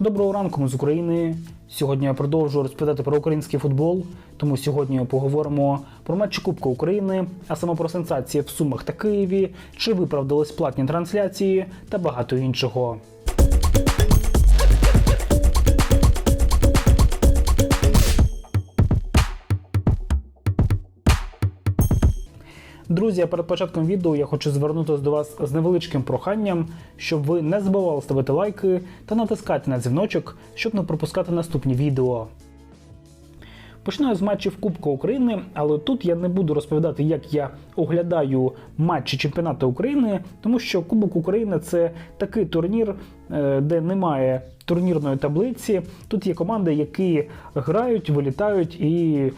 Доброго ранку, ми з України. Сьогодні я продовжую розповідати про український футбол. Тому сьогодні поговоримо про матчі Кубка України, а саме про сенсації в Сумах та Києві, чи виправдались платні трансляції та багато іншого. Друзі, перед початком відео я хочу звернутися до вас з невеличким проханням, щоб ви не забували ставити лайки та натискати на дзвіночок, щоб не пропускати наступні відео. Починаю з матчів Кубка України, але тут я не буду розповідати, як я оглядаю матчі чемпіонату України, тому що Кубок України це такий турнір, е, де немає турнірної таблиці. Тут є команди, які грають, вилітають і.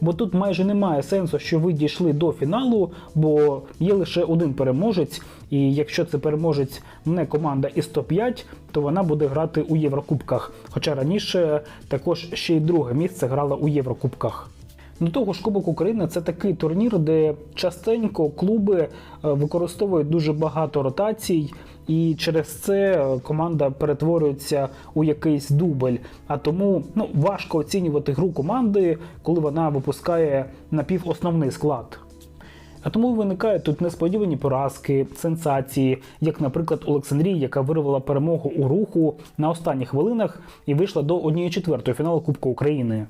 Бо тут майже немає сенсу, що ви дійшли до фіналу, бо є лише один переможець, і якщо це переможець не команда із топ-5, то вона буде грати у Єврокубках. Хоча раніше також ще й друге місце грала у Єврокубках. До того ж, Кубок України це такий турнір, де частенько клуби е, використовують дуже багато ротацій, і через це команда перетворюється у якийсь дубль. А тому ну, важко оцінювати гру команди, коли вона випускає напівосновний склад. А тому виникають тут несподівані поразки, сенсації, як, наприклад, Олександрія, яка вирвала перемогу у руху на останніх хвилинах і вийшла до 1-4 фіналу Кубку України.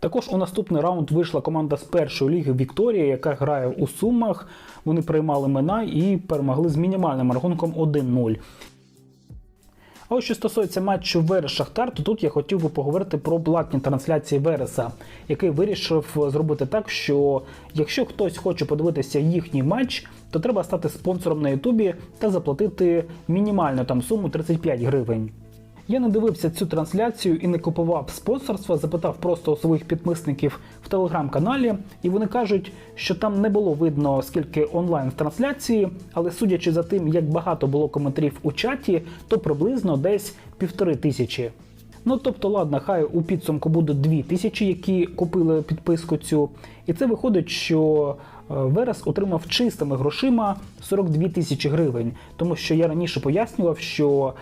Також у наступний раунд вийшла команда з першої ліги Вікторія, яка грає у Сумах. Вони приймали Мина і перемогли з мінімальним рахунком 1-0. А ось що стосується матчу Верес Шахтар, то тут я хотів би поговорити про платні трансляції Вереса, який вирішив зробити так, що якщо хтось хоче подивитися їхній матч, то треба стати спонсором на Ютубі та заплатити мінімальну там суму 35 гривень. Я не дивився цю трансляцію і не купував спонсорства, запитав просто у своїх підписників в телеграм-каналі, і вони кажуть, що там не було видно скільки онлайн трансляції, але судячи за тим, як багато було коментарів у чаті, то приблизно десь півтори тисячі. Ну тобто, ладно, хай у підсумку будуть дві тисячі, які купили підписку цю. І це виходить, що е, Верес отримав чистими грошима 42 тисячі гривень, тому що я раніше пояснював, що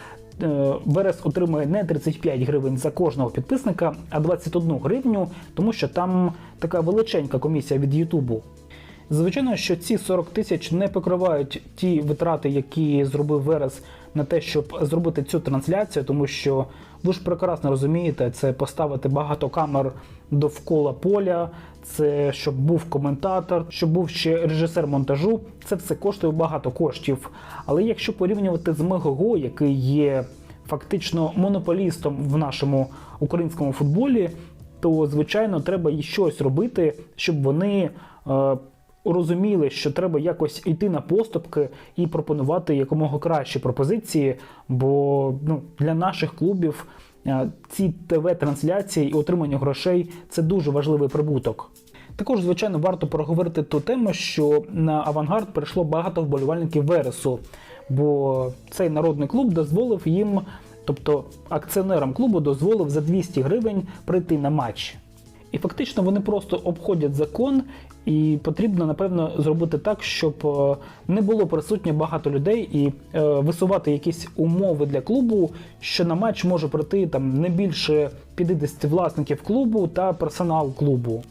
Верес отримує не 35 гривень за кожного підписника, а 21 гривню, тому що там така величенька комісія від Ютубу. Звичайно, що ці 40 тисяч не покривають ті витрати, які зробив Верес на те, щоб зробити цю трансляцію, тому що ви ж прекрасно розумієте, це поставити багато камер довкола поля, це щоб був коментатор, щоб був ще режисер монтажу. Це все коштує багато коштів. Але якщо порівнювати з Мегого, який є фактично монополістом в нашому українському футболі, то звичайно треба і щось робити, щоб вони. Е, Розуміли, що треба якось йти на поступки і пропонувати якомога кращі пропозиції, бо ну, для наших клубів ці ТВ-трансляції і отримання грошей це дуже важливий прибуток. Також, звичайно, варто проговорити ту тему, що на авангард прийшло багато вболівальників Вересу, бо цей народний клуб дозволив їм, тобто акціонерам клубу, дозволив за 200 гривень прийти на матч. І фактично вони просто обходять закон, і потрібно, напевно, зробити так, щоб е, не було присутньо багато людей і е, висувати якісь умови для клубу, що на матч може прийти там не більше 50 власників клубу та персонал клубу.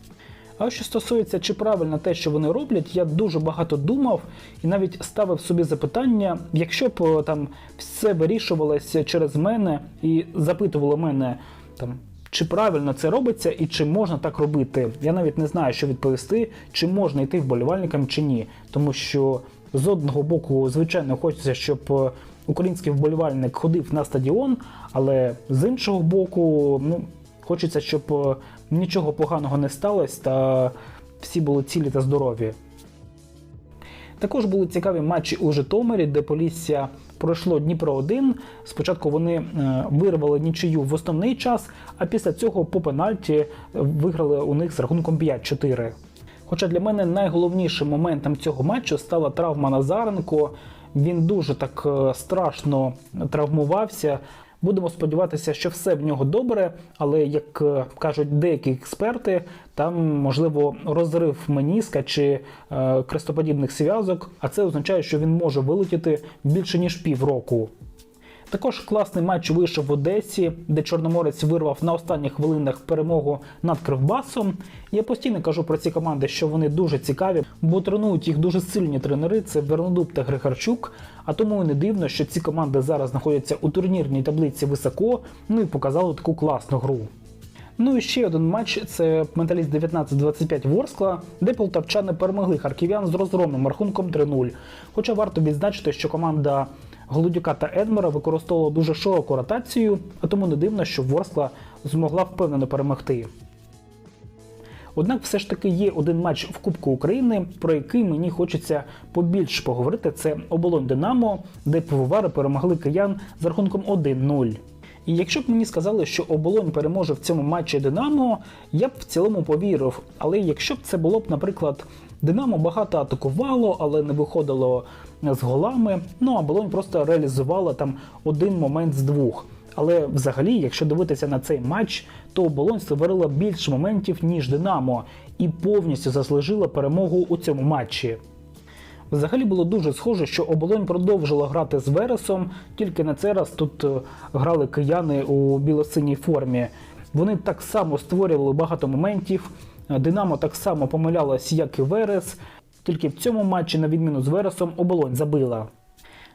А що стосується, чи правильно те, що вони роблять, я дуже багато думав і навіть ставив собі запитання, якщо б е, там все вирішувалося через мене і запитували мене там. Чи правильно це робиться і чи можна так робити? Я навіть не знаю, що відповісти, чи можна йти вболівальникам чи ні. Тому що з одного боку, звичайно, хочеться, щоб е, український вболівальник ходив на стадіон, але з іншого боку, ну, хочеться, щоб е, нічого поганого не сталося та всі були цілі та здорові. Також були цікаві матчі у Житомирі, де Полісся пройшло Дніпро 1. Спочатку вони е, вирвали нічию в основний час, а після цього по пенальті виграли у них з рахунком 5-4. Хоча для мене найголовнішим моментом цього матчу стала травма Назаренко. Він дуже так е, страшно травмувався. Будемо сподіватися, що все в нього добре, але як е, кажуть деякі експерти, там можливо розрив меніска чи е, крестоподібних зв'язок, а це означає, що він може вилетіти більше ніж півроку. Також класний матч вийшов в Одесі, де Чорноморець вирвав на останніх хвилинах перемогу над Кривбасом. Я постійно кажу про ці команди, що вони дуже цікаві, бо тренують їх дуже сильні тренери. Це Вернодуб та Григорчук. А тому не дивно, що ці команди зараз знаходяться у турнірній таблиці високо, ну і показали таку класну гру. Ну і ще один матч це менталіст 19-25 Ворскла, де полтавчани перемогли харків'ян з розгромним рахунком 3-0. Хоча варто відзначити, що команда Голодюка та Едмера використовувала дуже широку ротацію, а тому не дивно, що Ворскла змогла впевнено перемогти. Однак все ж таки є один матч в Кубку України, про який мені хочеться побільше поговорити. Це оболонь Динамо, де пивовари перемогли киян з рахунком 1-0. І якщо б мені сказали, що оболонь переможе в цьому матчі Динамо, я б в цілому повірив. Але якщо б це було б, наприклад, Динамо багато атакувало, але не виходило з голами, ну а оболонь просто реалізувала там один момент з двох. Але взагалі, якщо дивитися на цей матч, то оболонь створила більше моментів, ніж Динамо, і повністю заслужила перемогу у цьому матчі. Взагалі було дуже схоже, що оболонь продовжила грати з Вересом, тільки на цей раз тут е, грали кияни у білосиній формі. Вони так само створювали багато моментів. Динамо так само помилялась, як і Верес. Тільки в цьому матчі, на відміну з Вересом, оболонь забила.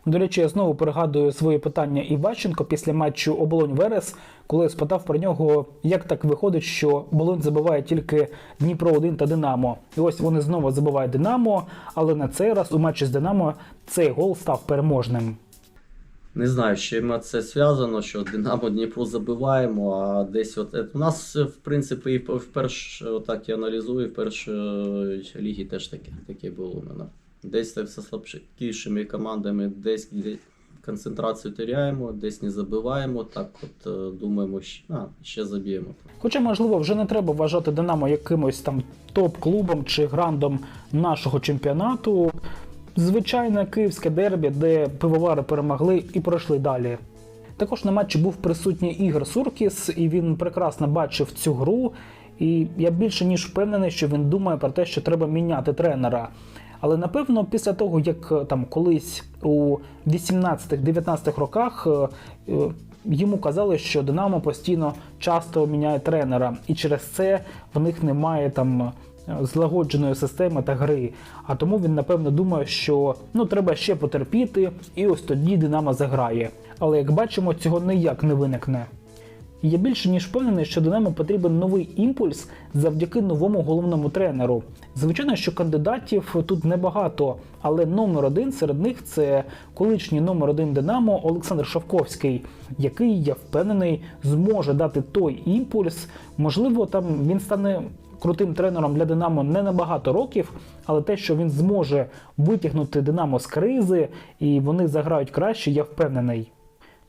До речі, я знову пригадую своє питання Іващенко після матчу Оболонь Верес, коли спитав про нього, як так виходить, що Оболонь забиває тільки Дніпро 1 та Динамо. І ось вони знову забивають Динамо, але на цей раз у матчі з Динамо цей гол став переможним. Не знаю, з чим це зв'язано, що Динамо Дніпро забиваємо, а десь от е, у нас, в принципі, і вперше, отак я аналізую, в першій лігі теж таке, таке було у мене. Десь це все слабкішими командами, десь концентрацію теряємо, десь не забиваємо. Так от е, думаємо, що а, ще заб'ємо. Хоча, можливо, вже не треба вважати Динамо якимось там топ-клубом чи грандом нашого чемпіонату. Звичайне київське дербі, де пивовари перемогли і пройшли далі. Також на матчі був присутній Ігор Суркіс, і він прекрасно бачив цю гру. І я більше ніж впевнений, що він думає про те, що треба міняти тренера. Але напевно, після того, як е, там колись у 18-19 роках е, е, йому казали, що Динамо постійно часто міняє тренера, і через це в них немає там злагодженої системи та гри. А тому він напевно думає, що ну треба ще потерпіти, і ось тоді Динамо заграє. Але як бачимо, цього ніяк не виникне. Я більше ніж впевнений, що Динамо потрібен новий імпульс завдяки новому головному тренеру. Звичайно, що кандидатів тут небагато, але номер один серед них це колишній номер один Динамо Олександр Шавковський, який, я впевнений, зможе дати той імпульс. Можливо, там він стане крутим тренером для Динамо не на багато років, але те, що він зможе витягнути Динамо з кризи і вони заграють краще, я впевнений.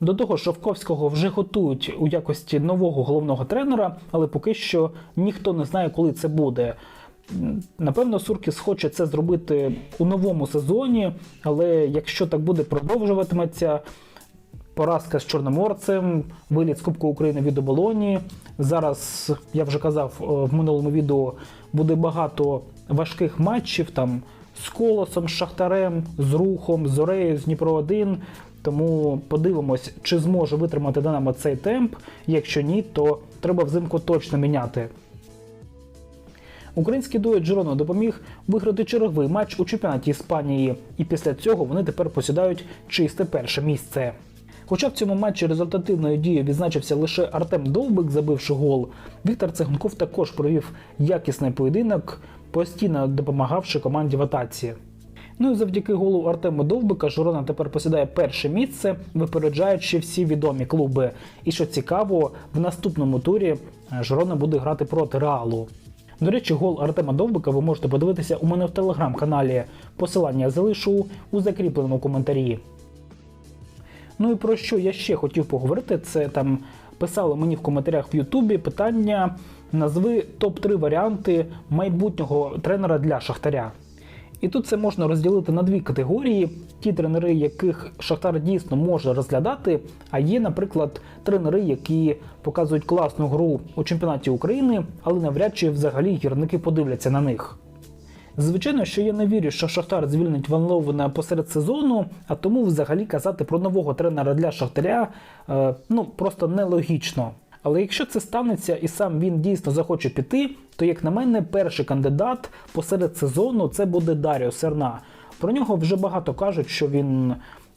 До того Шовковського вже готують у якості нового головного тренера, але поки що ніхто не знає, коли це буде. Напевно, Суркіс хоче це зробити у новому сезоні, але якщо так буде продовжуватиметься, поразка з Чорноморцем, виліт з Кубку України від оболоні. Зараз, я вже казав е, в минулому відео, буде багато важких матчів там з Колосом, з Шахтарем, з Рухом, з Зорею, з Дніпро 1. Тому подивимось, чи зможе витримати Динамо цей темп. Якщо ні, то треба взимку точно міняти. Український дует Джироно допоміг виграти черговий матч у чемпіонаті Іспанії, і після цього вони тепер посідають чисте перше місце. Хоча в цьому матчі результативною дією відзначився лише Артем Довбик, забивши гол, Віктор Цегунков також провів якісний поєдинок, постійно допомагавши команді в атаці. Ну і завдяки голу Артема Довбика Жорона тепер посідає перше місце, випереджаючи всі відомі клуби. І що цікаво, в наступному турі е, Жорона буде грати проти Реалу. До речі, гол Артема Довбика ви можете подивитися у мене в телеграм-каналі. Посилання залишу у закріпленому коментарі. Ну і про що я ще хотів поговорити, це там писали мені в коментарях в Ютубі питання: назви топ-3 варіанти майбутнього тренера для Шахтаря. І тут це можна розділити на дві категорії: ті тренери, яких Шахтар дійсно може розглядати, а є, наприклад, тренери, які показують класну гру у чемпіонаті України, але навряд чи взагалі гірники подивляться на них. Звичайно, що я не вірю, що Шахтар звільнить Ван Ловена посеред сезону, а тому взагалі казати про нового тренера для Шахтаря е, ну просто нелогічно. Але якщо це станеться і сам він дійсно захоче піти, то як на мене, перший кандидат посеред сезону це буде Даріо Серна. Про нього вже багато кажуть, що він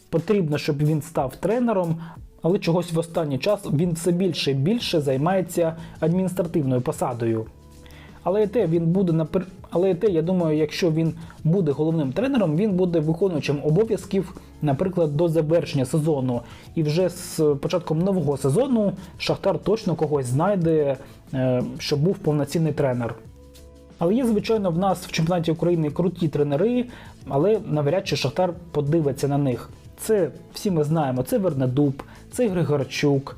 потрібно, щоб він став тренером, але чогось в останній час він все більше і більше займається адміністративною посадою. Але і те він буде. Але те, я думаю, якщо він буде головним тренером, він буде виконуючим обов'язків, наприклад, до завершення сезону. І вже з початком нового сезону Шахтар точно когось знайде, е, щоб був повноцінний тренер. Але є, звичайно, в нас в чемпіонаті України круті тренери, але навряд чи Шахтар подивиться на них. Це всі ми знаємо: це Вернедуб, це Григорчук.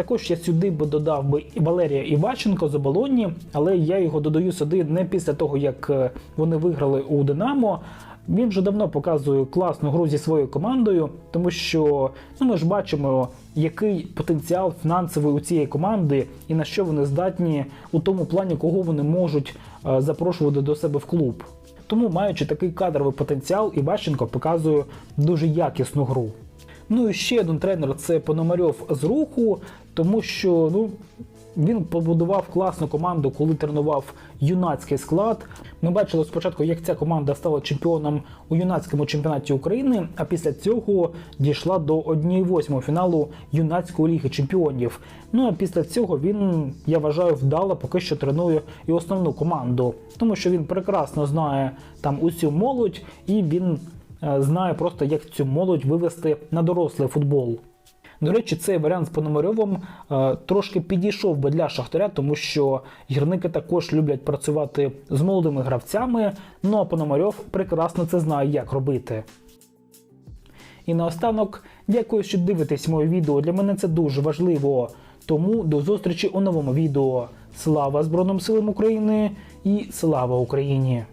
Також я сюди би додав би Валерія Іваченко з оболоні, але я його додаю сюди не після того, як е, вони виграли у Динамо. Він вже давно показує класну гру зі своєю командою, тому що ну, ми ж бачимо, який потенціал фінансовий у цієї команди і на що вони здатні у тому плані, кого вони можуть е, запрошувати до себе в клуб. Тому, маючи такий кадровий потенціал, Іващенко показує дуже якісну гру. Ну і ще один тренер це Пономарьов з руху, тому що ну, він побудував класну команду, коли тренував юнацький склад. Ми бачили спочатку, як ця команда стала чемпіоном у юнацькому чемпіонаті України, а після цього дійшла до 1-8 фіналу юнацької ліги чемпіонів. Ну а після цього він, я вважаю, вдало поки що тренує і основну команду, тому що він прекрасно знає там усю молодь і він е, знає просто, як цю молодь вивести на дорослий футбол. До речі, цей варіант з Пономарьовим е, трошки підійшов би для Шахтаря, тому що гірники також люблять працювати з молодими гравцями. Ну а Пономарьов прекрасно це знає, як робити. І наостанок, дякую, що дивитесь моє відео. Для мене це дуже важливо. Тому до зустрічі у новому відео. Слава Збройним силам України і слава Україні!